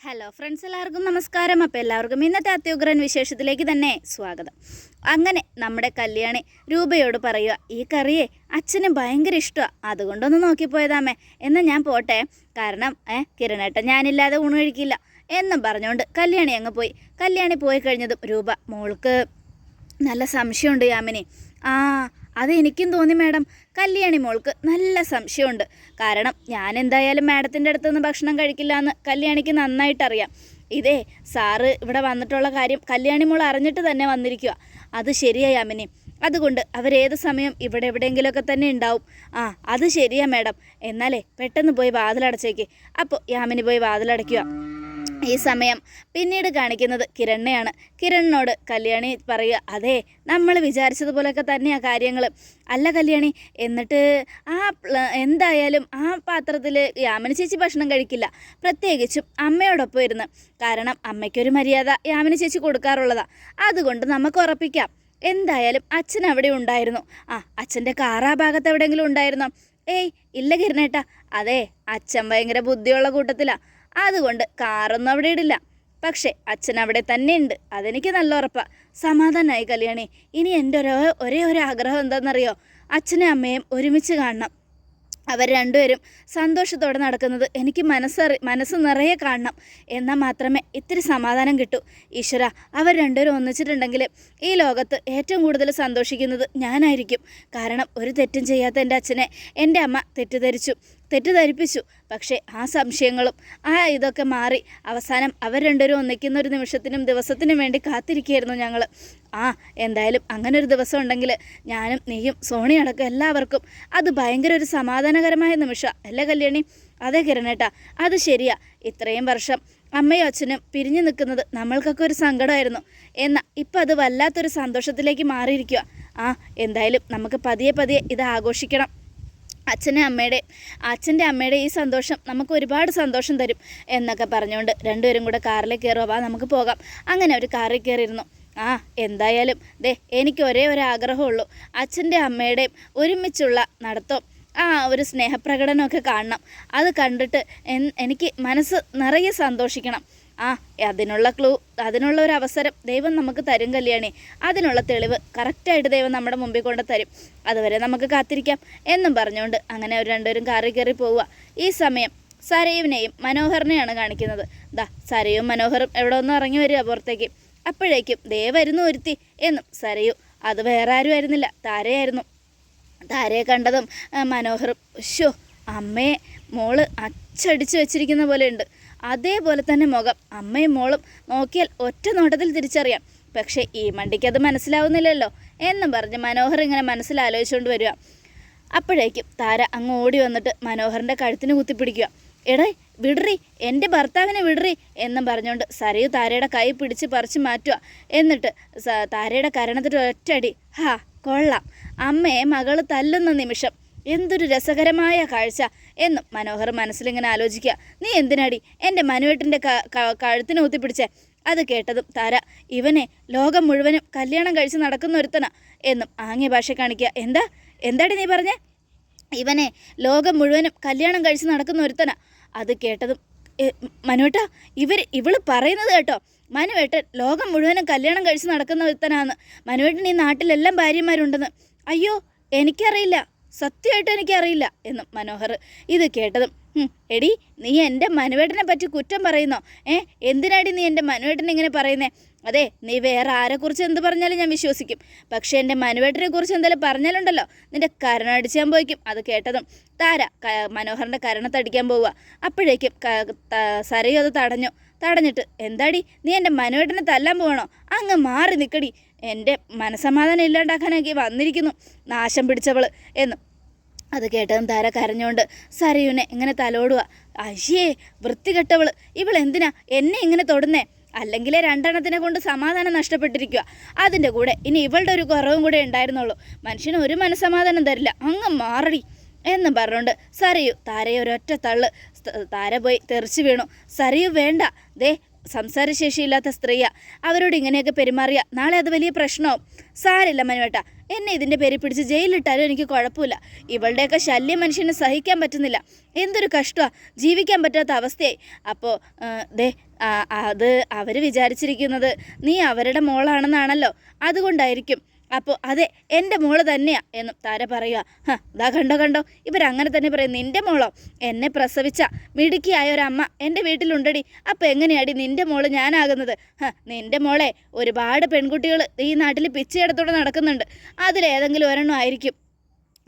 Hello friends എല്ലാവർക്കും നമസ്കാരം. അപ്പോൾ എല്ലാവർക്കും ഇന്നത്തെ അത്യുഗ്രൻ വിശേഷത്തിലേക്ക് തന്നെ സ്വാഗതം. അങ്ങനെ നമ്മുടെ കല്യാണി രൂപയോട് പറയുക ഈ കറിയെ അച്ഛന് ഭയങ്കര ഇഷ്ടമാണ് അതുകൊണ്ടൊന്ന് നോക്കിപ്പോയതാമേ എന്നാൽ ഞാൻ പോട്ടെ. കാരണം ഏ കിരണേട്ടൻ ഞാനില്ലാതെ ഊണ് കഴിക്കില്ല. എന്നും പറഞ്ഞുകൊണ്ട് കല്യാണി അങ്ങ് പോയി. കല്യാണി പോയി കഴിഞ്ഞതും രൂപ മോൾക്ക് നല്ല സംശയമുണ്ട് യാമിനി. ആ അത് എനിക്കും തോന്നി മാഡം. കല്യാണി മോൾക്ക് നല്ല സംശയമുണ്ട്. കാരണം ഞാൻ എന്തായാലും മാഡത്തിന്റെ അടുത്ത് നിന്ന് ഭക്ഷണം കഴിക്കില്ല എന്ന് കല്യാണിക്ക് നന്നായിട്ടറിയാം. ഇതേ സാറ് ഇവിടെ വന്നിട്ടുള്ള കാര്യം കല്യാണി മോൾ അറിഞ്ഞിട്ട് തന്നെ വന്നിരിക്കുക അത് ശരിയാ അമ്മനെ അതുകൊണ്ട് അവരേത് സമയം ഇവിടെ എവിടെയെങ്കിലുമൊക്കെ തന്നെ ഉണ്ടാവും. ആ അത് ശരിയാ മാഡം. എന്നാലേ പെട്ടെന്ന് പോയി വാതിലടച്ചേക്ക്. അപ്പോൾ യാമിനി പോയി വാതിലടയ്ക്കുക ഈ സമയം പിന്നീട് കാണിക്കുന്നത് കിരണിനെയാണ്. കിരണിനോട് കല്യാണി പറയുക അതെ നമ്മൾ വിചാരിച്ചതുപോലെയൊക്കെ തന്നെയാണ് കാര്യങ്ങൾ. അല്ല കല്യാണി എന്നിട്ട് ആ എന്തായാലും ആ പാത്രത്തിൽ യാമിനി ചേച്ചി ഭക്ഷണം കഴിക്കില്ല. പ്രത്യേകിച്ചും അമ്മയോടൊപ്പം ഇരുന്ന്. കാരണം അമ്മയ്ക്കൊരു മര്യാദ യാമിനി ചേച്ചി കൊടുക്കാറുള്ളതാണ് അതുകൊണ്ട് നമുക്ക് ഉറപ്പിക്കാം. എന്തായാലും അച്ഛൻ അവിടെ ഉണ്ടായിരുന്നു. ആ അച്ഛന്റെ കാറാ ഭാഗത്ത് എവിടെയെങ്കിലും ഉണ്ടായിരുന്നോ? ഏയ് ഇല്ല കിരണേട്ടാ അതെ അച്ഛൻ ഭയങ്കര ബുദ്ധിയുള്ള കൂട്ടത്തിലാ. അതുകൊണ്ട് കാറൊന്നും അവിടെ ഇടില്ല. പക്ഷേ അച്ഛൻ അവിടെ തന്നെ ഉണ്ട് അതെനിക്ക് നല്ല ഉറപ്പാണ് സമാധാനമായി കല്യാണി. ഇനി എന്റെ ഒരേ ഒരേ ഒരു ആഗ്രഹം എന്താണെന്നറിയോ? അച്ഛനും അമ്മയും ഒരുമിച്ച് കാണണം. അവർ രണ്ടുപേരും സന്തോഷത്തോടെ നടക്കുന്നത് എനിക്ക് മനസ്സറി മനസ്സ് നിറയെ കാണണം. എന്നാൽ മാത്രമേ ഇത്തിരി സമാധാനം കിട്ടൂ. ഈശ്വര അവർ രണ്ടുപേരും ഒന്നിച്ചിട്ടുണ്ടെങ്കിൽ ഈ ലോകത്ത് ഏറ്റവും കൂടുതൽ സന്തോഷിക്കുന്നത് ഞാനായിരിക്കും. കാരണം ഒരു തെറ്റും ചെയ്യാത്ത എന്റെ അച്ഛനെ എന്റെ അമ്മ തെറ്റിദ്ധരിച്ചു. തെറ്റിദ്ധരിപ്പിച്ചു. പക്ഷേ ആ സംശയങ്ങളും ആ ഇതൊക്കെ മാറി അവസാനം അവർ രണ്ടുപേരും ഒന്നിക്കുന്ന ഒരു നിമിഷത്തിനും ദിവസത്തിനും വേണ്ടി കാത്തിരിക്കുകയായിരുന്നു ഞങ്ങൾ ആ എന്തായാലും അങ്ങനെ ഒരു ദിവസം ഉണ്ടെങ്കിൽ ഞാനും നീയും സോണി അടക്കം എല്ലാവർക്കും അത് ഭയങ്കര ഒരു സമാധാനകരമായ നിമിഷം. അല്ലേ കല്യാണി? അതെ കിരണേട്ടാ അത് ശരിയാ. ഇത്രയും വർഷം അമ്മയും അച്ഛനും പിരിഞ്ഞു നിൽക്കുന്നത് നമ്മൾക്കൊക്കെ ഒരു സങ്കടമായിരുന്നു. എന്നാൽ ഇപ്പം അത് വല്ലാത്തൊരു സന്തോഷത്തിലേക്ക് മാറിയിരിക്കുക ആ എന്തായാലും നമുക്ക് പതിയെ പതിയെ ഇത് ആഘോഷിക്കണം. അച്ഛന്റെ അമ്മയുടെ അച്ഛന്റെ അമ്മയുടെ ഈ സന്തോഷം നമുക്ക് ഒരുപാട് സന്തോഷം തരും എന്നൊക്കെ പറഞ്ഞുകൊണ്ട് രണ്ടുപേരും കൂടെ കാറിൽ കയറുക വാ നമുക്ക് പോകാം. അങ്ങനെ ഒരു കാറിൽ കയറിയിരുന്നു. ആ എന്തായാലും ദേ എനിക്ക് ഒരേ ഒരു ആഗ്രഹമുള്ളൂ അച്ഛന്റെ അമ്മയുടെയും ഒരുമിച്ചുള്ള നടത്തം ആ ഒരു സ്നേഹപ്രകടനമൊക്കെ കാണണം. അത് കണ്ടിട്ട് എനിക്ക് മനസ്സ് നിറയെ സന്തോഷിക്കണം. ആ അതിനുള്ള ക്ലൂ അതിനുള്ള ഒരു അവസരം ദൈവം നമുക്ക് തരും കല്യാണി. അതിനുള്ള തെളിവ് കറക്റ്റായിട്ട് ദൈവം നമ്മുടെ മുമ്പിൽ കൊണ്ട് തരും. അതുവരെ നമുക്ക് കാത്തിരിക്കാം എന്നും പറഞ്ഞുകൊണ്ട് അങ്ങനെ ഒരു രണ്ടുപേരും കാറി കയറി പോവുക. ഈ സമയം സരയുവിനെയും മനോഹറിനെയാണ് കാണിക്കുന്നത്. ദാ സരയും മനോഹറും എവിടെ ഒന്ന് ഇറങ്ങി വരിക പുറത്തേക്ക്. അപ്പോഴേക്കും ദേ വരുന്നു ഒരുത്തി എന്നും സരയു. അത് വേറെ ആരും ആയിരുന്നില്ല താരയായിരുന്നു. താരയെ കണ്ടതും മനോഹർ ഷോ അമ്മയെ മോൾ അച്ചടിച്ച് വെച്ചിരിക്കുന്ന പോലെ ഉണ്ട് അതേപോലെ തന്നെ മുഖം. അമ്മയും മോളും നോക്കിയാൽ ഒറ്റ നോട്ടത്തിൽ തിരിച്ചറിയാം. പക്ഷേ ഈ മണ്ടിക്ക് അത് മനസ്സിലാവുന്നില്ലല്ലോ എന്നും പറഞ്ഞ് മനോഹർ ഇങ്ങനെ മനസ്സിലാലോചിച്ചുകൊണ്ട് വരിക. അപ്പോഴേക്കും താര അങ്ങ് ഓടി വന്നിട്ട് മനോഹറിന്റെ കഴുത്തിന് കുത്തിപ്പിടിക്കുക. എടേ വിടറി എന്റെ ഭർത്താവിനെ വിടറി എന്നും പറഞ്ഞുകൊണ്ട് സരയു താരയുടെ കൈ പിടിച്ച് പറിച്ച് മാറ്റുക. എന്നിട്ട് താരയുടെ കരണത്തിട്ട് ഒറ്റടി ഹാ കൊള്ളാം. അമ്മയെ മകൾ തല്ലുന്ന നിമിഷം. എന്തൊരു രസകരമായ കാഴ്ച. എന്നും മനോഹർ മനസ്സിലിങ്ങനെ ആലോചിക്കുക. നീ എന്തിനാടി എന്റെ മനുവേട്ടന്റെ കഴുത്തിനെ കുത്തിപ്പിടിച്ചേ അത് കേട്ടതും താര ഇവനെ ലോകം മുഴുവനും കല്യാണം കഴിച്ച് നടക്കുന്ന ഒരുത്തനാ. എന്നും ആംഗ്യ ഭാഷ കാണിക്കുക. എന്താ? എന്താടി നീ പറഞ്ഞേ? ഇവനെ ലോകം മുഴുവനും കല്യാണം കഴിച്ച് നടക്കുന്ന ഒരുത്തനാ. അത് കേട്ടതും മനുവേട്ട ഇവർ ഇവൾ പറയുന്നത് കേട്ടോ. മനുവേട്ടൻ ലോകം മുഴുവനും കല്യാണം കഴിച്ച് നടക്കുന്ന ഒരുത്തനാന്ന്. മനുവേട്ടൻ ഈ നാട്ടിലെല്ലാം ഭാര്യമാരുണ്ടെന്ന്. അയ്യോ എനിക്കറിയില്ല. സത്യമായിട്ട് എനിക്കറിയില്ല എന്നും മനോഹർ ഇത് കേട്ടതും എടി നീ എന്റെ മനുവേട്ടനെ പറ്റി കുറ്റം പറയുന്നോ? ഏ എന്തിനാടി നീ എന്റെ മനുവേട്ടനെ ഇങ്ങനെ പറയുന്നേ? അതെ നീ വേറെ ആരെക്കുറിച്ച് എന്ത് പറഞ്ഞാലും ഞാൻ വിശ്വസിക്കും. പക്ഷേ എന്റെ മനുവേട്ടനെ കുറിച്ച് എന്തായാലും പറഞ്ഞാലുണ്ടല്ലോ നിന്റെ കരണടിച്ചാൻ പോയിക്കും. അത് കേട്ടതും താര മനോഹറിന്റെ കരണത്തടിക്കാൻ പോവുക. അപ്പോഴേക്കും സരയു അത് തടഞ്ഞു. തടഞ്ഞിട്ട് എന്താടി നീ എന്റെ മനുവേട്ടനെ തല്ലാൻ പോകണോ അങ്ങ് മാറി നിൽക്കടി. എന്റെ മനസമാധാനം ഇല്ലാണ്ടാക്കാനൊക്കെ വന്നിരിക്കുന്നു. നാശം പിടിച്ചവൾ എന്ന്. അത് കേട്ടതും താര കരഞ്ഞുകൊണ്ട് സരയുനെ ഇങ്ങനെ തലോടുക. അയ്യേ വൃത്തികെട്ടവൾ ഇവൾ എന്തിനാ എന്നെ ഇങ്ങനെ തൊടുന്നേ? അല്ലെങ്കിലേ രണ്ടെണ്ണത്തിനെ കൊണ്ട് സമാധാനം നഷ്ടപ്പെട്ടിരിക്കുക. അതിന്റെ കൂടെ ഇനി ഇവളുടെ ഒരു കുറവും കൂടെ ഉണ്ടായിരുന്നുള്ളൂ. മനുഷ്യന് ഒരു മനസമാധാനം തരില്ല. അങ്ങ് മാറടി എന്നും പറഞ്ഞുകൊണ്ട് സരയു താരയെ ഒരൊറ്റ തള്ള് താര പോയി തെറിച്ചു വീണു. സരയു വേണ്ട. ദേ സംസാരശേഷിയില്ലാത്ത സ്ത്രീയാ അവരോട് ഇങ്ങനെയൊക്കെ പെരുമാറിയ നാളെ അത് വലിയ പ്രശ്നമോ സാരില്ല മനുവേട്ട. എന്നെ ഇതിന്റെ പേര് പിടിച്ച് ജയിലിലിട്ടാലും എനിക്ക് കുഴപ്പമില്ല. ഇവളുടെയൊക്കെ ശല്യം മനുഷ്യനെ സഹിക്കാൻ പറ്റുന്നില്ല. എന്തൊരു കഷ്ടമാണ് ജീവിക്കാൻ പറ്റാത്ത അവസ്ഥയായി. അപ്പോൾ ദേ അത് അവർ വിചാരിച്ചിരിക്കുന്നത് നീ അവരുടെ മോളാണെന്നാണല്ലോ. അതുകൊണ്ടായിരിക്കും. അപ്പോൾ അതെ എന്റെ മോൾ തന്നെയാ എന്നും താര പറയുക ഹാ ഇതാ കണ്ടോ കണ്ടോ? ഇവരങ്ങനെ തന്നെ പറയും നിന്റെ മോളോ? എന്നെ പ്രസവിച്ച മിടുക്കിയായ ഒരമ്മ എന്റെ വീട്ടിലുണ്ടടി. അപ്പോൾ എങ്ങനെയാടി നിന്റെ മോൾ ഞാനാകുന്നത്? ഹാ നിന്റെ മോളെ ഒരുപാട് പെൺകുട്ടികൾ ഈ നാട്ടിൽ പിച്ചയെടുത്തോടെ നടക്കുന്നുണ്ട്. അതിലേതെങ്കിലും ഒരെണ്ണം ആയിരിക്കും.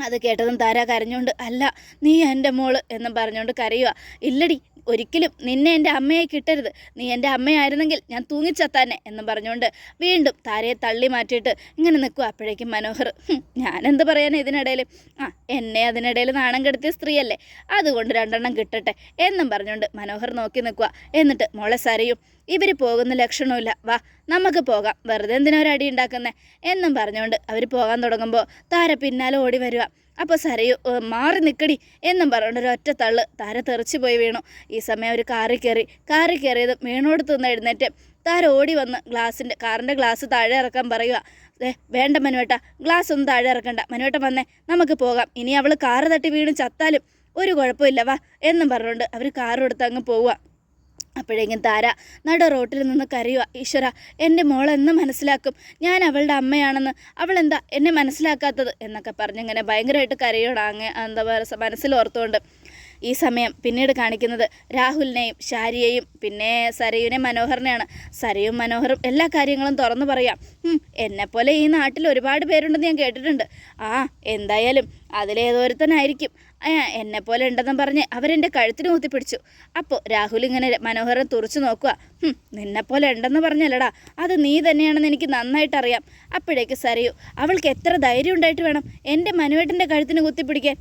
അത് കേട്ടതും താര കരഞ്ഞുകൊണ്ട് അല്ല നീ എന്റെ മോൾ എന്നും പറഞ്ഞുകൊണ്ട് കരയുക ഇല്ലടി ഒരിക്കലും നിന്നെ എന്റെ അമ്മയായി കിട്ടരുത്. നീ എന്റെ അമ്മയായിരുന്നെങ്കിൽ ഞാൻ തൂങ്ങിച്ചത്താനെ എന്നും പറഞ്ഞുകൊണ്ട് വീണ്ടും താരയെ തള്ളി മാറ്റിയിട്ട് ഇങ്ങനെ നിൽക്കുക അപ്പോഴേക്കും മനോഹർ. "ഹും, ഞാനെന്ത് പറയാൻ ഇതിനിടയിൽ ആ എന്നെ അതിനിടയിൽ നാണം കെടുത്തിയ സ്ത്രീയല്ലേ. അതുകൊണ്ട് രണ്ടെണ്ണം കിട്ടട്ടെ എന്നും പറഞ്ഞുകൊണ്ട് മനോഹർ നോക്കി നിൽക്കുക എന്നിട്ട് മോളെ സരയും ഇവർ പോകുന്ന ലക്ഷണമില്ല വാ നമുക്ക് പോകാം. വെറുതെ എന്തിനാ ഒരു അടി ഉണ്ടാക്കുന്നേ? എന്നും പറഞ്ഞുകൊണ്ട് അവർ പോകാൻ തുടങ്ങുമ്പോൾ താര പിന്നാലെ ഓടി വരിക അപ്പോൾ സരയു "ഏ, മാറി നിൽക്കടി എന്നും പറഞ്ഞുകൊണ്ട് ഒരു ഒറ്റ തള്ള് താര തെറിച്ച് പോയി വീണു. ഈ സമയം ഒരു കാറിൽ കയറി കാറിൽ കയറിയത് വീണോടത്ത് നിന്ന് എഴുന്നേറ്റ് താര ഓടി വന്ന് ഗ്ലാസിന്റെ കാറിന്റെ ഗ്ലാസ് താഴെ ഇറക്കാൻ പറയുക ഏ വേണ്ട മനുവേട്ട ഗ്ലാസ് ഒന്നും താഴെ ഇറക്കണ്ട. മനുവേട്ട വന്നേ നമുക്ക് പോകാം. ഇനി അവൾ കാറ് തട്ടി വീണ് ചത്താലും ഒരു കുഴപ്പമില്ല വാ എന്നും പറഞ്ഞുകൊണ്ട് അവർ കാറ് എടുത്ത് അങ്ങ് പോവുക അപ്പോഴേക്കും താര നട റോട്ടിൽ നിന്ന് കരയുക ഈശ്വര എന്റെ മോൾ എന്ന് മനസ്സിലാക്കും. ഞാൻ അവളുടെ അമ്മയാണെന്ന് അവൾ എന്താ എന്നെ മനസ്സിലാക്കാത്തത്? എന്നൊക്കെ പറഞ്ഞിങ്ങനെ ഭയങ്കരമായിട്ട് കരയോടാങ്ങ് എന്താ പറയുക മനസ്സിലോർത്തുകൊണ്ട്. ഈ സമയം പിന്നീട് കാണിക്കുന്നത് രാഹുലിനെയും ശാരിയെയും പിന്നെ സരയുനെ മനോഹറിനെയാണ്. സരയും മനോഹറും എല്ലാ കാര്യങ്ങളും തുറന്നു പറയാം. എന്നെപ്പോലെ ഈ നാട്ടിൽ ഒരുപാട് പേരുണ്ടെന്ന് ഞാൻ കേട്ടിട്ടുണ്ട്. ആ എന്തായാലും അതിലേതോരുത്തനായിരിക്കും. എന്നെപ്പോലെ ഉണ്ടെന്നും പറഞ്ഞ് അവരെന്റെ കഴുത്തിന് കുത്തിപ്പിടിച്ചു അപ്പോൾ രാഹുൽ ഇങ്ങനെ മനോഹരൻ തുറച്ചു നോക്കുക. "ഹും, നിന്നെപ്പോലെ ഉണ്ടെന്ന് പറഞ്ഞല്ലടാ. അത് നീ തന്നെയാണെന്ന് എനിക്ക് നന്നായിട്ട് അറിയാം അപ്പോഴേക്ക് സരയു അവൾക്ക് എത്ര ധൈര്യം ഉണ്ടായിട്ട് വേണം എന്റെ മനുവേട്ടന്റെ കഴുത്തിന് കുത്തിപ്പിടിക്കാൻ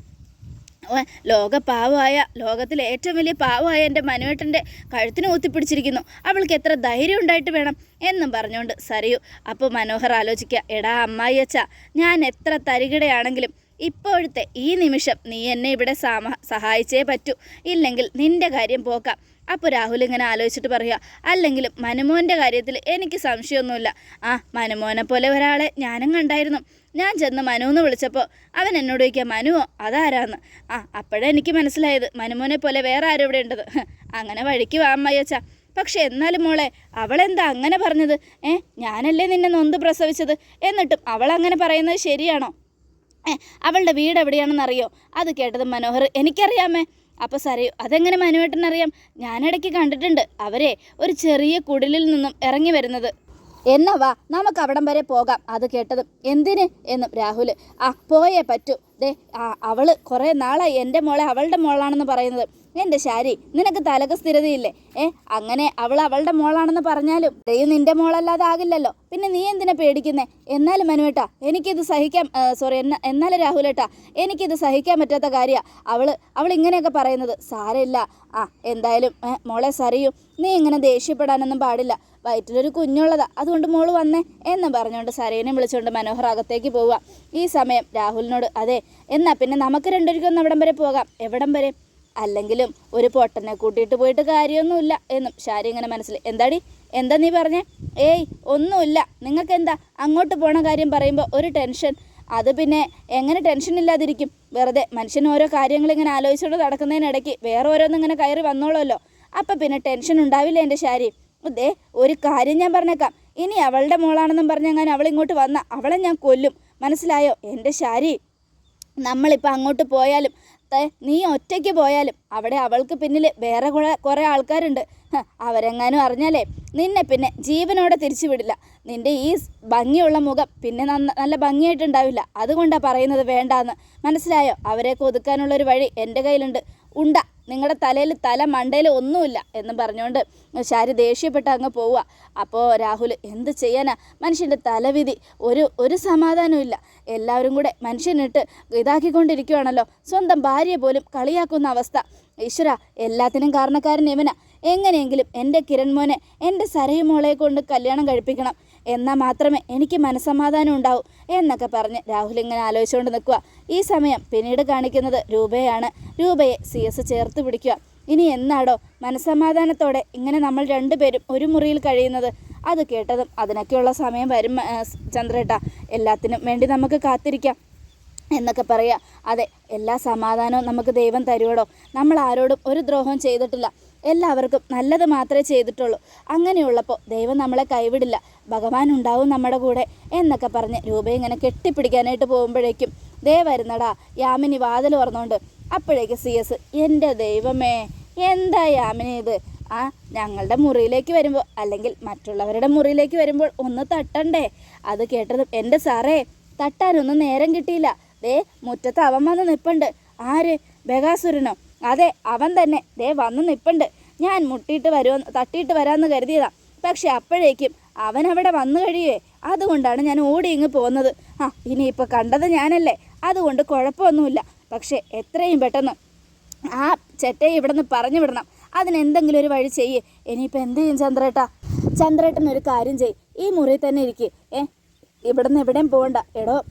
ലോക പാവമായ ലോകത്തിലെ ഏറ്റവും വലിയ പാവമായ എന്റെ മനുവേട്ടന്റെ കഴുത്തിന് ഊത്തിപ്പിടിച്ചിരിക്കുന്നു. അവൾക്ക് എത്ര ധൈര്യം ഉണ്ടായിട്ട് വേണം എന്നും പറഞ്ഞുകൊണ്ട് സരയു അപ്പോൾ മനോഹർ ആലോചിക്കുക എടാ അമ്മായി അച്ഛ ഞാൻ എത്ര തരികിടയാണെങ്കിലും ഇപ്പോഴത്തെ ഈ നിമിഷം നീ എന്നെ ഇവിടെ സഹായിച്ചേ പറ്റൂ. ഇല്ലെങ്കിൽ നിന്റെ കാര്യം പോക്കാം. അപ്പോൾ രാഹുൽ ഇങ്ങനെ ആലോചിച്ചിട്ട് പറയുക അല്ലെങ്കിലും മനുമോന്റെ കാര്യത്തിൽ എനിക്ക് സംശയമൊന്നുമില്ല. ആ മനുമോനെ പോലെ ഒരാളെ ഞാനും കണ്ടായിരുന്നു. ഞാൻ ചെന്ന് മനു എന്ന് വിളിച്ചപ്പോൾ അവൻ എന്നോട് ചോദിക്കുക മനുവോ അതാരാന്ന്? ആ അപ്പോഴേ എനിക്ക് മനസ്സിലായത് മനുമോനെ പോലെ വേറെ ആരും ഇവിടെ ഉണ്ടത് അങ്ങനെ വഴിക്ക് വാ അമ്മയച്ച. പക്ഷെ എന്നാലും മോളെ അവളെന്താ അങ്ങനെ പറഞ്ഞത്? ഏ ഞാനല്ലേ നിന്നെ നൊന്ത് പ്രസവിച്ചത്? എന്നിട്ടും അവൾ അങ്ങനെ പറയുന്നത് ശരിയാണോ? അവളുടെ വീട് എവിടെയാണെന്നറിയോ? അത് കേട്ടത് മനോഹർ എനിക്കറിയാമേ അപ്പോൾ സാറേ അതെങ്ങനെ മനുവേട്ടനറിയാം? ഞാനിടയ്ക്ക് കണ്ടിട്ടുണ്ട് അവരെ ഒരു ചെറിയ കുടിലിൽ നിന്നും ഇറങ്ങി വരുന്നത്. എന്നാ വാ നമുക്ക് അവിടം വരെ പോകാം അത് കേട്ടതും. എന്തിന്? എന്നും രാഹുൽ ആ പോയേ പറ്റൂ. ദേ ആ അവൾ കുറേ നാളായി എന്റെ മോളെ അവളുടെ മോളാണെന്ന് പറയുന്നത്. എന്റെ ശാരി നിനക്ക് തലക്ക് സ്ഥിരതയില്ലേ? ഏ അങ്ങനെ അവൾ അവളുടെ മോളാണെന്ന് പറഞ്ഞാലും. ദൈവം നിന്റെ മോളല്ലാതെ ആകില്ലല്ലോ. പിന്നെ നീ എന്തിനാ പേടിക്കുന്നേ? എന്നാലും മനുവേട്ടാ എനിക്കിത് സഹിക്കാൻ സോറി എന്നാ എന്നാലും രാഹുലേട്ടാ എനിക്കിത് സഹിക്കാൻ പറ്റാത്ത കാര്യമാണ് അവൾ അവൾ ഇങ്ങനെയൊക്കെ പറയുന്നത്. സാരമില്ല. ആ എന്തായാലും മോളെ സറിയും. നീ ഇങ്ങനെ ദേഷ്യപ്പെടാനൊന്നും പാടില്ല. വയറ്റിലൊരു കുഞ്ഞുള്ളതാ. അതുകൊണ്ട് മോൾ വന്നേ എന്ന് പറഞ്ഞുകൊണ്ട് സരയനെ വിളിച്ചുകൊണ്ട് മനോഹർ അകത്തേക്ക് പോവുക. ഈ സമയം രാഹുലിനോട് അതെ എന്നാ പിന്നെ നമുക്ക് രണ്ടുപേർക്കും ഒന്ന് എവിടം വരെ പോകാം. എവിടം വരെ? അല്ലെങ്കിലും ഒരു പൊട്ടനെ കൂട്ടിയിട്ട് പോയിട്ട് കാര്യമൊന്നുമില്ല. എന്നും ഷാരി ഇങ്ങനെ മനസ്സിൽ എന്താടി? എന്താ നീ പറഞ്ഞേ? ഏയ് ഒന്നുമില്ല. നിങ്ങൾക്ക് എന്താ അങ്ങോട്ട് പോണ കാര്യം പറയുമ്പോൾ ഒരു ടെൻഷൻ. അത് പിന്നെ എങ്ങനെ ടെൻഷൻ ഇല്ലാതിരിക്കും? വെറുതെ മനുഷ്യൻ ഓരോ കാര്യങ്ങൾ ഇങ്ങനെ ആലോചിച്ചുകൊണ്ട് നടക്കുന്നതിനിടയ്ക്ക് വേറെ ഓരോന്നും ഇങ്ങനെ കയറി വന്നോളൂല്ലോ. അപ്പം പിന്നെ ടെൻഷൻ ഉണ്ടാവില്ല എന്റെ ശാരി? ദേ ഒരു കാര്യം ഞാൻ പറഞ്ഞേക്കാം. ഇനി അവളുടെ മോളാണെന്നും പറഞ്ഞെങ്ങനെ അവൾ ഇങ്ങോട്ട് വന്ന അവളെ ഞാൻ കൊല്ലും. മനസ്സിലായോ? എന്റെ ശാരി നമ്മളിപ്പോൾ അങ്ങോട്ട് പോയാലും നീ ഒറ്റയ്ക്ക് പോയാലും അവിടെ അവൾക്ക് പിന്നിൽ വേറെ കുറെ കുറേ ആൾക്കാരുണ്ട്. അവരെങ്ങാനും അറിഞ്ഞാലേ നിന്നെ പിന്നെ ജീവനോടെ തിരിച്ചു വിടില്ല. നിന്റെ ഈ ഭംഗിയുള്ള മുഖം പിന്നെ നന്ന നല്ല ഭംഗിയായിട്ടുണ്ടാവില്ല. അതുകൊണ്ടാണ് പറയുന്നത് വേണ്ടാന്ന്. മനസ്സിലായോ? അവരെയൊക്കെ ഒതുക്കാനുള്ളൊരു വഴി എന്റെ കയ്യിലുണ്ട്. ഉണ്ട നിങ്ങളുടെ തലയിൽ തല മണ്ടയിൽ ഒന്നുമില്ല എന്ന് പറഞ്ഞുകൊണ്ട് ശാരി ദേഷ്യപ്പെട്ട് അങ്ങ് പോവുക അപ്പോൾ രാഹുൽ എന്ത് ചെയ്യാനാ? മനുഷ്യന്റെ തലവിധി. ഒരു ഒരു സമാധാനവും എല്ലാവരും കൂടെ മനുഷ്യനിട്ട് ഇതാക്കിക്കൊണ്ടിരിക്കുകയാണല്ലോ സ്വന്തം ഭാര്യയെ പോലും കളിയാക്കുന്ന അവസ്ഥ. ഈശ്വര എല്ലാത്തിനും കാരണക്കാരൻ ഇവനാ. എങ്ങനെയെങ്കിലും എന്റെ കിരൺമോനെ എന്റെ സരയുമോളെ കൊണ്ട് കല്യാണം കഴിപ്പിക്കണം. എന്നാൽ മാത്രമേ എനിക്ക് മനസ്സമാധാനം ഉണ്ടാവൂ എന്നൊക്കെ പറഞ്ഞ് രാഹുൽ ഇങ്ങനെ ആലോചിച്ചുകൊണ്ട് നിൽക്കുക. ഈ സമയം പിന്നീട് കാണിക്കുന്നത് രൂപയാണ്. രൂപയെ സി എസ് ചേർത്ത് പിടിക്കുക. ഇനി എന്നാടോ? മനസമാധാനത്തോടെ ഇങ്ങനെ നമ്മൾ രണ്ടുപേരും ഒരു മുറിയിൽ കഴിയുന്നത്? അത് കേട്ടതും അതിനൊക്കെയുള്ള സമയം വരും ചന്ദ്രേട്ട. എല്ലാത്തിനും വേണ്ടി നമുക്ക് കാത്തിരിക്കാം എന്നൊക്കെ പറയുക. അതെ എല്ലാ സമാധാനവും നമുക്ക് ദൈവം തരുവടോ? നമ്മൾ ആരോടും ഒരു ദ്രോഹവും ചെയ്തിട്ടില്ല. എല്ലാവർക്കും നല്ലത് മാത്രമേ ചെയ്തിട്ടുള്ളൂ. അങ്ങനെയുള്ളപ്പോൾ ദൈവം നമ്മളെ കൈവിടില്ല. ഭഗവാൻ ഉണ്ടാവും നമ്മുടെ കൂടെ എന്നൊക്കെ പറഞ്ഞ് രൂപ ഇങ്ങനെ കെട്ടിപ്പിടിക്കാനായിട്ട് പോകുമ്പോഴേക്കും ദേ വരുന്നടാ യാമിനി വാതിൽ തുറന്നുകൊണ്ട് അപ്പോഴേക്ക് സി എസ് എന്റെ ദൈവമേ എന്താ യാമിനി ഇത്? ആ ഞങ്ങളുടെ മുറിയിലേക്ക് വരുമ്പോൾ അല്ലെങ്കിൽ മറ്റുള്ളവരുടെ മുറിയിലേക്ക് വരുമ്പോൾ ഒന്ന് തട്ടണ്ടേ? അത് കേട്ടതും എന്റെ സാറേ തട്ടാനൊന്നും നേരം കിട്ടിയില്ല. ദേ മുറ്റത്ത് അവൻ വന്ന് നിൽപ്പുണ്ട് ആര്? ബഗാസുരനോ? അതെ അവൻ തന്നെ. ദേ വന്ന് നിപ്പുണ്ട്. ഞാൻ മുട്ടിയിട്ട് വരുമെന്ന് തട്ടിയിട്ട് വരാമെന്ന് കരുതിയതാ. പക്ഷെ അപ്പോഴേക്കും അവൻ അവിടെ വന്നു കഴിയുവേ. അതുകൊണ്ടാണ് ഞാൻ ഓടി ഇങ്ങ് പോകുന്നത് ആ ഇനിയിപ്പോൾ കണ്ടത് ഞാനല്ലേ. അതുകൊണ്ട് കുഴപ്പമൊന്നുമില്ല. പക്ഷേ എത്രയും പെട്ടെന്ന് ആ ചെറ്റയെ ഇവിടെ നിന്ന് പറഞ്ഞു വിടണം. അതിനെന്തെങ്കിലും ഒരു വഴി ചെയ്യേ. ഇനിയിപ്പോൾ എന്ത് ചെയ്യും ചന്ദ്രേട്ടാ? ചന്ദ്രേട്ടൻ ഒരു കാര്യം ചെയ് ഈ മുറിയിൽ തന്നെ ഇരിക്കേ. ഏ ഇവിടെ നിന്ന് എവിടെയും പോകണ്ട എടോ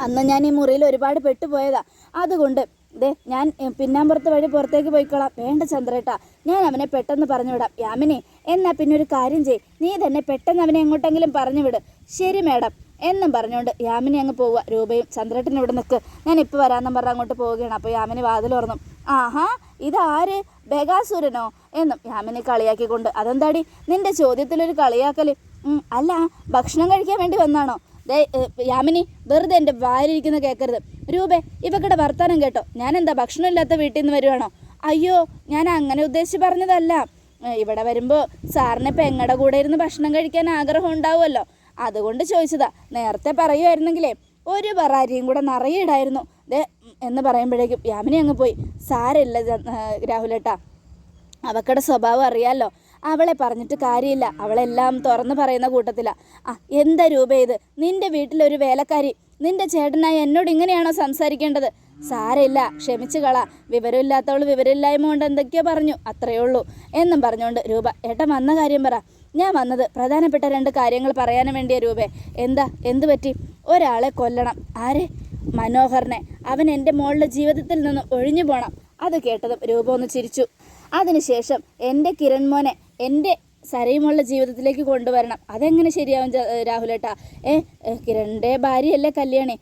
അന്ന് ഞാൻ ഈ മുറിയിൽ ഒരുപാട് പെട്ടുപോയതാ. അതുകൊണ്ട് ദേ ഞാൻ പിന്നാമ്പുറത്ത് വഴി പുറത്തേക്ക് പോയിക്കോളാം. വേണ്ട ചന്ദ്രേട്ടാ ഞാൻ അവനെ പെട്ടെന്ന് പറഞ്ഞു വിടാം. യാമിനി എന്നാ പിന്നെ ഒരു കാര്യം ചെയ് നീ തന്നെ പെട്ടെന്ന് അവനെ എങ്ങോട്ടെങ്കിലും പറഞ്ഞു വിട്. ശരി മേഡം എന്നും പറഞ്ഞുകൊണ്ട് യാമിനി അങ്ങ് പോവുക. രൂപയും ചന്ദ്രേട്ടൻ ഇവിടെ നിൽക്ക് ഞാൻ ഇപ്പോൾ വരാമെന്നും പറഞ്ഞ് അങ്ങോട്ട് പോവുകയാണ്. അപ്പോൾ യാമിനി വാതിൽ തുറന്നു. ആഹാ ഇതാര് ബഗാസുരനോ? എന്നും യാമിനി കളിയാക്കിക്കൊണ്ട്. അതെന്താടി? നിന്റെ ചോദ്യത്തിലൊരു കളിയാക്കൽ അല്ല ഭക്ഷണം കഴിക്കാൻ വേണ്ടി വന്നാണോ? യാമിനി വെറുതെ എന്റെ വായിലിരിക്കുന്ന കേൾക്കരുത് രൂപേ ഇവക്കടെ വർത്താനം കേട്ടോ. ഞാൻ എന്താ ഭക്ഷണമില്ലാത്ത വീട്ടിൽ നിന്ന് വരുവാണോ? അയ്യോ ഞാൻ അങ്ങനെ ഉദ്ദേശിച്ച് പറഞ്ഞതല്ല. ഇവിടെ വരുമ്പോൾ സാറിന് പെങ്ങടെ കൂടെ ഇരുന്ന് ഭക്ഷണം കഴിക്കാൻ ആഗ്രഹം ഉണ്ടാവുമല്ലോ. അതുകൊണ്ട് ചോദിച്ചതാ. നേരത്തെ പറയുമായിരുന്നെങ്കിലേ ഒരു പറാരിയും കൂടെ നിറയെ ഇടായിരുന്നു. ദേ എന്ന് പറയുമ്പോഴേക്കും യാമിനി അങ്ങ് പോയി. സാരല്ല രാഹുലേട്ടാ. അവക്കടെ സ്വഭാവം അറിയാലോ. അവളെ പറഞ്ഞിട്ട് കാര്യമില്ല. അവളെല്ലാം തുറന്നു പറയുന്ന കൂട്ടത്തിലാണ് ആ എന്താ രൂപ ഇത്? നിന്റെ വീട്ടിലൊരു വേലക്കാരി. നിന്റെ ചേട്ടനായി എന്നോട് ഇങ്ങനെയാണോ സംസാരിക്കേണ്ടത്? സാരമില്ല ക്ഷമിച്ചു കള. വിവരമില്ലാത്തവൾ വിവരമില്ലായ്മ കൊണ്ട് എന്തൊക്കെയോ പറഞ്ഞു. അത്രയേ ഉള്ളൂ. എന്നും പറഞ്ഞുകൊണ്ട് രൂപ ഏട്ടൻ വന്ന കാര്യം പറ. ഞാൻ വന്നത് പ്രധാനപ്പെട്ട രണ്ട് കാര്യങ്ങൾ പറയാനും വേണ്ടിയ രൂപേ. എന്താ? എന്തു പറ്റി? ഒരാളെ കൊല്ലണം. ആരെ? മനോഹറിനെ. അവൻ എന്റെ മോളുടെ ജീവിതത്തിൽ നിന്ന് ഒഴിഞ്ഞു പോകണം അത് കേട്ടതും രൂപ ഒന്ന് ചിരിച്ചു. അതിനുശേഷം എന്റെ കിരൺ മോനെ എന്റെ സരയുമുള്ള ജീവിതത്തിലേക്ക് കൊണ്ടുവരണം. അതെങ്ങനെ ശരിയാവും രാഹുലേട്ടാ? ഏ, കിരണിന്റെ ഭാര്യയല്ലേ കല്യാണി?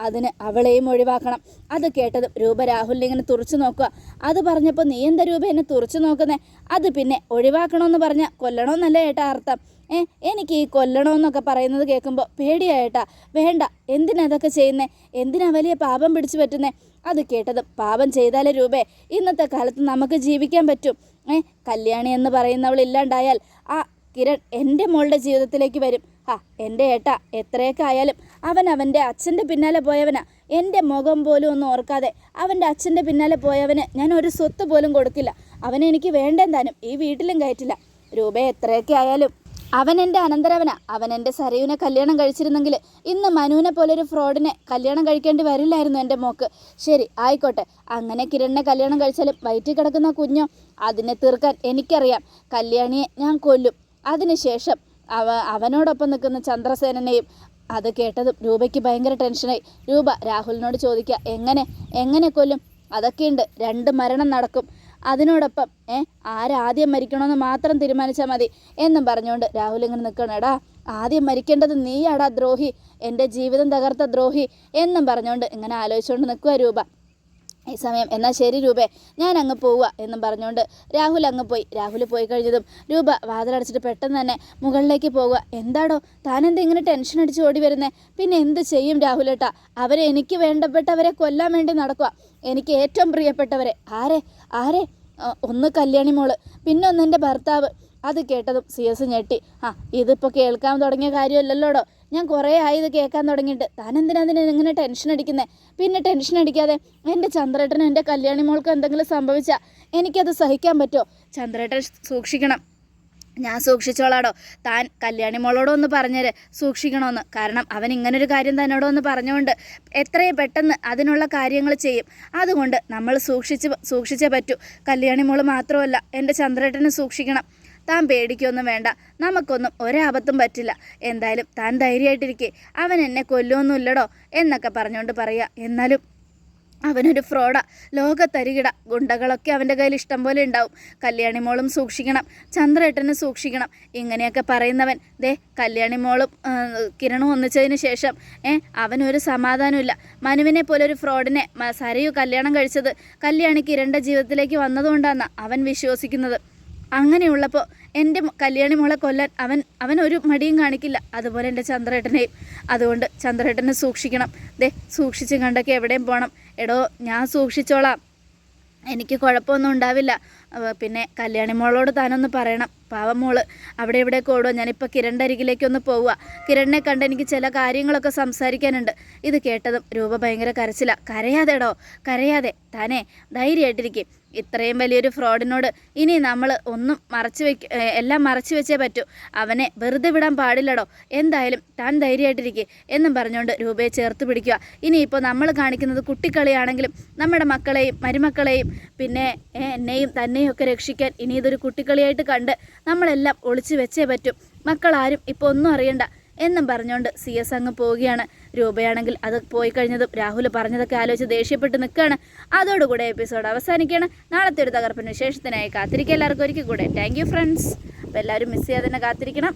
അതിന് അവളെയും ഒഴിവാക്കണം. അത് കേട്ടതും രൂപ രാഹുലിനെ ഇങ്ങനെ തുറച്ചു നോക്കുക. അത് പറഞ്ഞപ്പോൾ നീ എന്താ രൂപ എന്നെ തുറച്ചു നോക്കുന്നേ? അത് പിന്നെ ഒഴിവാക്കണമെന്ന് പറഞ്ഞാൽ കൊല്ലണമെന്നല്ലേ ഏട്ടാ അർത്ഥം. ഏ എനിക്ക് ഈ കൊല്ലണമെന്നൊക്കെ പറയുന്നത് കേൾക്കുമ്പോൾ പേടിയായിട്ടാ. വേണ്ട എന്തിനാ അതൊക്കെ ചെയ്യുന്നേ? എന്തിനാ വലിയ പാപം പിടിച്ചു പറ്റുന്നേ? അത് കേട്ടത് പാപം ചെയ്താലേ രൂപേ. ഇന്നത്തെ കാലത്ത് നമുക്ക് ജീവിക്കാൻ പറ്റും. ഏ കല്യാണി എന്ന് പറയുന്നവൾ ഇല്ലാണ്ടായാൽ ആ കിരൺ എന്റെ മോളുടെ ജീവിതത്തിലേക്ക് വരും. ആ എന്റെ ഏട്ട എത്രയൊക്കെ ആയാലും അവൻ അവന്റെ അച്ഛന്റെ പിന്നാലെ പോയവനാ. എന്റെ മുഖം പോലും ഒന്നും ഓർക്കാതെ അവന്റെ അച്ഛന്റെ പിന്നാലെ പോയവന് ഞാൻ ഒരു സ്വത്ത് പോലും കൊടുക്കില്ല. അവനെനിക്ക് വേണ്ടെന്താനും ഈ വീട്ടിലും കയറ്റില്ല. രൂപ എത്രയൊക്കെ ആയാലും അവൻ എന്റെ അനന്തരവന. അവൻ എന്റെ സരയുവിനെ കല്യാണം കഴിച്ചിരുന്നെങ്കിൽ ഇന്ന് മനുവിനെ പോലൊരു ഫ്രോഡിനെ കല്യാണം കഴിക്കേണ്ടി വരില്ലായിരുന്നു എന്റെ മോക്ക്. ശരി ആയിക്കോട്ടെ. അങ്ങനെ കിരണിനെ കല്യാണം കഴിച്ചാലും വയറ്റിൽ കിടക്കുന്ന കുഞ്ഞോ അതിനെ തീർക്കാൻ എനിക്കറിയാം. കല്യാണിയെ ഞാൻ കൊല്ലും. അതിനുശേഷം അവ അവനോടൊപ്പം നിൽക്കുന്ന ചന്ദ്രസേനനെയും അത് കേട്ടതും രൂപയ്ക്ക് ഭയങ്കര ടെൻഷനായി. രൂപ രാഹുലിനോട് ചോദിക്കുക എങ്ങനെ? എങ്ങനെ കൊല്ലും? അതൊക്കെയുണ്ട്. രണ്ട് മരണം നടക്കും. അതിനോടൊപ്പം ഏ ആരാദ്യം മരിക്കണമെന്ന് മാത്രം തീരുമാനിച്ചാൽ മതി എന്നും പറഞ്ഞുകൊണ്ട് രാഹുൽ ഇങ്ങനെ നിൽക്കണടാ ആദ്യം മരിക്കേണ്ടത് നീയാടാ ദ്രോഹി എന്റെ ജീവിതം തകർത്ത ദ്രോഹി എന്നും പറഞ്ഞുകൊണ്ട് ഇങ്ങനെ ആലോചിച്ചുകൊണ്ട് നിൽക്കുക രൂപ. ഈ സമയം. എന്നാൽ ശരി രൂപേ ഞാൻ അങ്ങ് പോവുക എന്നും പറഞ്ഞുകൊണ്ട് രാഹുൽ അങ്ങ് പോയി. രാഹുൽ പോയി കഴിഞ്ഞതും രൂപ വാതിലടച്ചിട്ട് പെട്ടെന്ന് തന്നെ മുകളിലേക്ക് പോവുക. എന്താടോ താനെന്താ ഇങ്ങനെ ടെൻഷൻ അടിച്ച് ഓടി വരുന്നേ? പിന്നെ എന്ത് ചെയ്യും രാഹുലേട്ടാ അവരെ എനിക്ക് വേണ്ടപ്പെട്ടവരെ കൊല്ലാൻ വേണ്ടി നടക്കുക. എനിക്ക് ഏറ്റവും പ്രിയപ്പെട്ടവരെ. ആരെ? ആരെ? ഒന്ന് കല്യാണി മോൾ. പിന്നെ ഒന്ന് എന്റെ ഭർത്താവ്. അത് കേട്ടതും സി എസ് ഞെട്ടി. ആ ഇതിപ്പോൾ കേൾക്കാൻ തുടങ്ങിയ കാര്യമല്ലല്ലോടോ? ഞാൻ കുറേ ആയി ഇത് കേൾക്കാൻ തുടങ്ങിയിട്ട്. താൻ എന്തിനാ അതിന് ഇങ്ങനെ ടെൻഷൻ അടിക്കുന്നത് പിന്നെ ടെൻഷൻ അടിക്കാതെ എന്റെ ചന്ദ്രേട്ടനും എന്റെ കല്യാണി മോൾക്കും എന്തെങ്കിലും സംഭവിച്ചാൽ എനിക്കത് സഹിക്കാൻ പറ്റുമോ? ചന്ദ്രേട്ടൻ സൂക്ഷിക്കണം. ഞാൻ സൂക്ഷിച്ചോളാടോ. താൻ കല്യാണി മോളോടോ ഒന്ന് പറഞ്ഞേര്. സൂക്ഷിക്കണമെന്ന് കാരണം അവൻ ഇങ്ങനൊരു കാര്യം തന്നോടോ ഒന്ന് പറഞ്ഞുകൊണ്ട് എത്രയും പെട്ടെന്ന് അതിനുള്ള കാര്യങ്ങൾ ചെയ്യും. അതുകൊണ്ട് നമ്മൾ സൂക്ഷിച്ച് സൂക്ഷിച്ചേ പറ്റൂ. കല്യാണി മോൾ മാത്രമല്ല എന്റെ ചന്ദ്രേട്ടനെ സൂക്ഷിക്കണം. താൻ പേടിക്കൊന്നും വേണ്ട. നമുക്കൊന്നും ഒരാപത്തും പറ്റില്ല. എന്തായാലും താൻ ധൈര്യമായിട്ടിരിക്കേ. അവൻ എന്നെ കൊല്ലുമൊന്നുമില്ലടോ എന്നൊക്കെ പറഞ്ഞുകൊണ്ട് പറയുക. എന്നാലും അവനൊരു ഫ്രോഡാ. ലോകത്തരികിട. ഗുണ്ടകളൊക്കെ അവന്റെ കയ്യിൽ ഇഷ്ടം പോലെ ഉണ്ടാവും. കല്യാണി മോളും സൂക്ഷിക്കണം. ചന്ദ്രേട്ടനെ സൂക്ഷിക്കണം. ഇങ്ങനെയൊക്കെ പറയുന്നവൻ. ദേ കല്യാണി മോളും കിരണും ഒന്നിച്ചതിന് ശേഷം ഏ അവനൊരു സമാധാനമില്ല മനുവിനെ പോലെ ഒരു ഫ്രോഡിനെ സരയു കല്യാണം കഴിച്ചത് കല്യാണി കിരണിന്റെ ജീവിതത്തിലേക്ക് വന്നതുകൊണ്ടാണ് അവൻ വിശ്വസിക്കുന്നത്. അങ്ങനെയുള്ളപ്പോൾ എന്റെ കല്യാണി മോളെ കൊല്ലാൻ അവൻ അവൻ ഒരു മടിയും കാണിക്കില്ല. അതുപോലെ എന്റെ ചന്ദ്രേട്ടനെയും. അതുകൊണ്ട് ചന്ദ്രേട്ടനെ സൂക്ഷിക്കണം. ദേ സൂക്ഷിച്ച് കണ്ടൊക്കെ എവിടെയും പോകണം എടോ ഞാൻ സൂക്ഷിച്ചോളാം. എനിക്ക് കുഴപ്പമൊന്നും ഉണ്ടാവില്ല. പിന്നെ കല്യാണി മോളോട് താനൊന്ന് പറയണം. പാവം മോൾ അവിടെ ഇവിടെ ഓടുക ഞാനിപ്പോൾ കിരണിന്റെ അരികിലേക്ക് ഒന്ന് പോവുക കിരണിനെ കണ്ട് എനിക്ക് ചില കാര്യങ്ങളൊക്കെ സംസാരിക്കാനുണ്ട്. ഇത് കേട്ടതും രൂപ ഭയങ്കര കരച്ചില. കരയാതെടോ കരയാതെ. താനേ ധൈര്യമായിട്ടിരിക്കും. ഇത്രയും വലിയൊരു ഫ്രോഡിനോട് ഇനി നമ്മൾ ഒന്നും മറച്ചു വെക്ക എല്ലാം മറച്ചു വെച്ചേ പറ്റൂ. അവനെ വെറുതെ വിടാൻ പാടില്ലടോ. എന്തായാലും താൻ ധൈര്യമായിട്ടിരിക്കുക എന്നും പറഞ്ഞുകൊണ്ട് രൂപയെ ചേർത്ത് പിടിക്കുക. ഇനിയിപ്പോൾ നമ്മൾ കാണിക്കുന്നത് കുട്ടിക്കളിയാണെങ്കിലും നമ്മുടെ മക്കളെയും മരുമക്കളെയും പിന്നെ എന്നെയും തന്നെയും ഒക്കെ രക്ഷിക്കാൻ ഇനി ഇതൊരു കുട്ടിക്കളിയായിട്ട് കണ്ട് നമ്മളെല്ലാം ഒളിച്ചു വെച്ചേ പറ്റും. മക്കളാരും ഇപ്പോൾ ഒന്നും അറിയണ്ട. എന്നും പറഞ്ഞുകൊണ്ട് സി എസ് അങ്ങ് പോവുകയാണ്. രൂപയാണെങ്കിൽ അത് പോയി കഴിഞ്ഞതും രാഹുൽ പറഞ്ഞതൊക്കെ ആലോചിച്ച് ദേഷ്യപ്പെട്ട് നിൽക്കുകയാണ്. അതോടുകൂടെ എപ്പിസോഡ് അവസാനിക്കുകയാണ്. നാളത്തെ ഒരു തകർപ്പൻ വിശേഷത്തിനായി കാത്തിരിക്കുക. എല്ലാവർക്കും ഒരിക്കൽ കൂടെ. താങ്ക് ഫ്രണ്ട്സ് അപ്പോൾ എല്ലാവരും മിസ് ചെയ്യാതെ തന്നെ കാത്തിരിക്കണം.